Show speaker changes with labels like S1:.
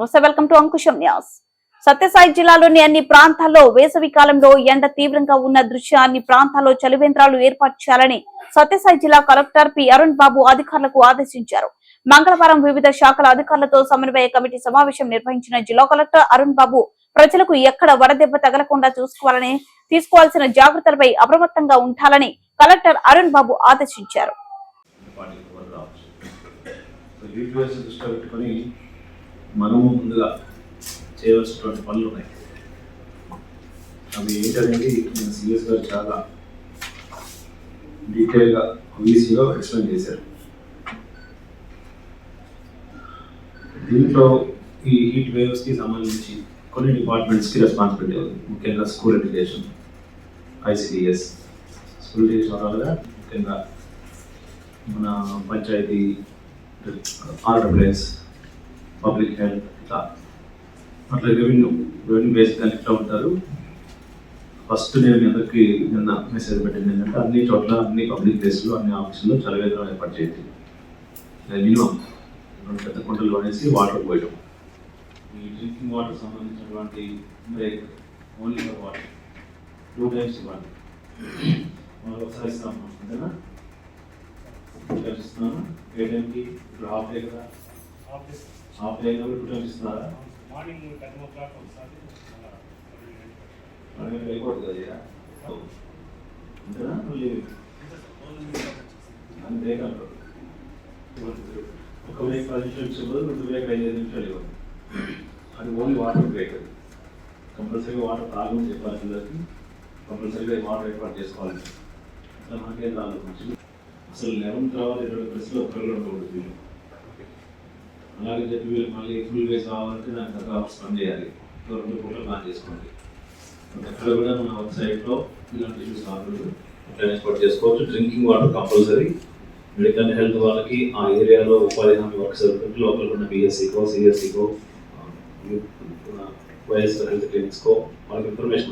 S1: నమస్తే welcome to Ankusham news Sathya Sai జిల్లాలోని అన్ని ప్రాంతాల్లో వేసవి కాలంలో ఎండ తీవ్రంగా ఉన్న దృష్ట్యా అన్ని ప్రాంతాల్లో చలివేంద్రాలు ఏర్పాటు చేయాలని సత్యసాయి జిల్లా కలెక్టర్ పి అరుణ్ బాబు అధికారులకు ఆదేశించారు. మంగళవారం వివిధ శాఖల అధికారులతో సమన్వయ కమిటీ సమావేశం నిర్వహించిన జిల్లా కలెక్టర్ అరుణ్ బాబు ప్రజలకు ఎక్కడ వడదెబ్బ తగలకుండా చూసుకోవాలని తీసుకోవాల్సిన జాగ్రత్తలపై అప్రమత్తంగా ఉండాలని కలెక్టర్ అరుణ్ బాబు ఆదేశించారు.
S2: మనము ముందుగా చేయవలసినటువంటి పనులు ఉన్నాయి. అవి ఏంటనేది మన సిఎస్ గారు చాలా డీటెయిల్గా ఈజీగా ఎక్స్ప్లెయిన్ చేశారు. దీంట్లో ఈ హీట్ వేవ్స్కి సంబంధించి కొన్ని డిపార్ట్మెంట్స్కి రెస్పాన్సిబిలిటీ ఉంది. ముఖ్యంగా school education ICDS school education ముఖ్యంగా మన పంచాయతీ ఆర్డబ్ల్యూఎస్ పబ్లిక్ హెల్త్ ఇట్లా. అట్లా రెవెన్యూ రెవెన్యూ అని ఇట్లా ఉంటారు. ఫస్ట్ నేను మీ అందరికి నిన్న మెసేజ్ పెట్టింది ఏంటంటే అన్ని చోట్ల అన్ని పబ్లిక్ ప్లేస్లో అన్ని ఆఫీసుల్లో చలవేదనం ఏర్పాటు చేయండి. మినిమం. రెండు పెద్ద కుంటలు అనేసి వాటర్ పోయటం. ఈ డ్రింకింగ్ వాటర్ సంబంధించినటువంటి break only for water. Two times ఇవ్వండి. మనం ఒకసారి ఇస్తాం అంతేనా? ఇస్తున్నాను ఏ టైంకి? ఇప్పుడు హాఫ్ డే కదా. హాఫ్ డే కాబట్టి టూ టైమ్స్ ఇస్తున్నారా
S3: మార్నింగ్ టెన్ ఓ క్లాక్ ఒకసారి
S2: మనం వెళ్ళకూడదు కదా. అంతేనా? మళ్ళీ ఒక బ్రేక్ పది నిమిషాలు బదులు రెండు బ్రేక్ ఐదు నిమిషాలు ఇవ్వండి. అది ఓన్లీ వాటర్ బ్రేక్ అది. కంపల్సరీగా వాటర్ తాగమని చెప్పాలి పిల్లలకి కంపల్సరీగా వాటర్ ఏర్పాటు చేసుకోవాలి. అట్లా మనకేం రాలేదు అసలు లెవెన్ తర్వాత ఇరవై ప్రెస్లో ఒక్కరు ఉండకూడదు అలాగే చెప్పి వీళ్ళు మళ్ళీ ఫుల్ వేస్ కావాలంటే దానికి తగ్గ అవర్స్ పని చేయాలి. రెండు పూటలు ప్లాన్ చేసుకోండి. ఎక్కడ కూడా మన వెబ్సైట్లో ఇలాంటి ఇష్యూస్ రాకూడదు. ట్రాన్స్పోర్ట్ చేసుకోవచ్చు. Drinking water compulsory medical health వాళ్ళకి ఆ ఏరియాలో ఉపాధి హామీ వర్క్స్ లోపల ఉన్న బిఎస్సికో సిఎస్సికో వైఎస్ఆర్ హెల్త్ క్లినిక్స్కో వాళ్ళకి ఇన్ఫర్మేషన్